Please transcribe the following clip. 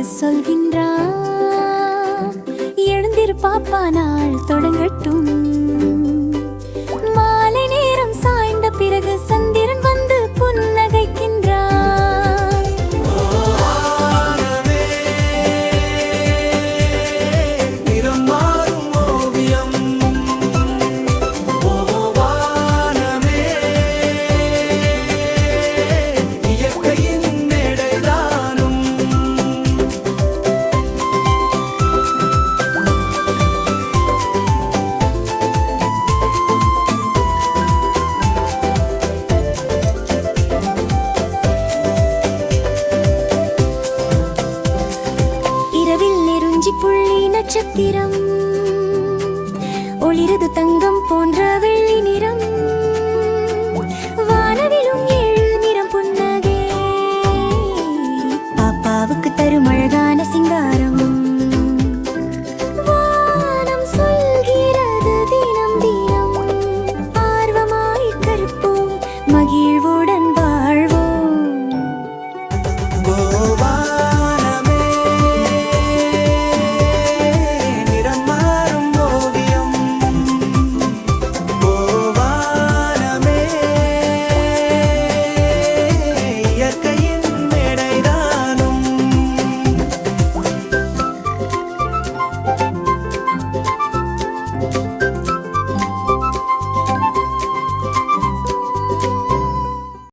என்று சொல்கின்றான் எழுந்திரு பாப்பா நாள் தொடங்கட்டும். புள்ளி நட்சத்திரம். ஒளிரது தங்கம் போன்ற வெள்ளி நிறம். வானவிலும் ஏழு நிறம் புன்னகே. பாப்பாவுக்கு தரும் அழகான சிங்காரம். மகி